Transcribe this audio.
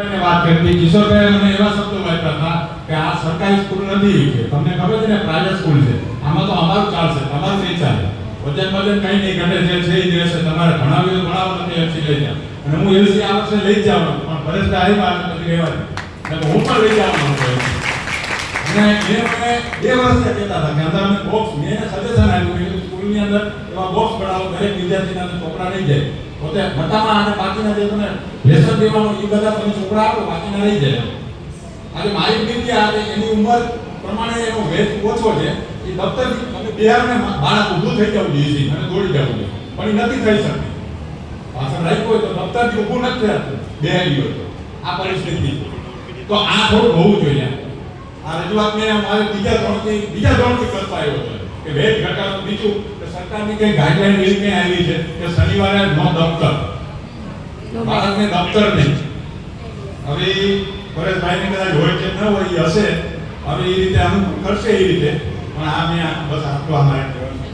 કિશોરભાઈને વાત કરતી કિશોરભાઈ અમને એવા શબ્દો વાપર્યા હતા કે આ સરકારી સ્કૂલ નથી કે. તમને ખબર છે ને પ્રાઇવેટ સ્કૂલ છે. આમાં તો અમારું ચાલશે તમારું નહીં ચાલે. વજન વજન કઈ નહીં ઘટે, જે છે એ રહેશે તમારે ભણાવ્યું ભણાવો નથી એલસી લઈ જાઓ. અને હું એલસી આ વર્ષે લઈ જ પણ પરેશભાઈ આવ્યા વાત પછી રહેવાની હું પણ લઈ જવાનો. અને એ મને બે વર્ષથી કહેતા હતા કે અંદર અમે બોક્સ મેં સજેશન આપ્યું સ્કૂલની અંદર એવા બોક્સ બનાવો દરેક વિદ્યાર્થીના અંદર નહીં લઈ જાય. પોતે મતામાં અને બાકીના જે તમે રેશન દેવાનું, એ બધા તમે છોકરા આપો, બાકીના રહી જાય. આજે મારી દીકરી આજે એની ઉંમર પ્રમાણે એનો વેચ ઓછો છે, એ દફતર અમે બિહારને બાળક ઊભું થઈ જવું જોઈએ અને દોડી જવું જોઈએ. પણ એ નથી થઈ શકતી. પાછળ રાખ્યું હોય તો દફતરથી ઊભું નથી થતું બેહાડી હોય આ પરિસ્થિતિ તો આ થોડું હોવું જોઈએ. આ રજૂઆત મેં મારે બીજા ધોરણથી બીજા ધોરણથી કરતા આવ્યો છે. કે વેટ ઘટાડો બીજું કે સરકારની કઈ ગાઈડલાઈન એવી કઈ આવી છે કે શનિવારે નો દફતર બાળકને દફતર નહીં. હવે પરેશભાઈને કદાચ હોય કે ન હોય હશે. હવે એ રીતે આનું કરશે એ રીતે. પણ આ મેં બસ આટલું આ છે.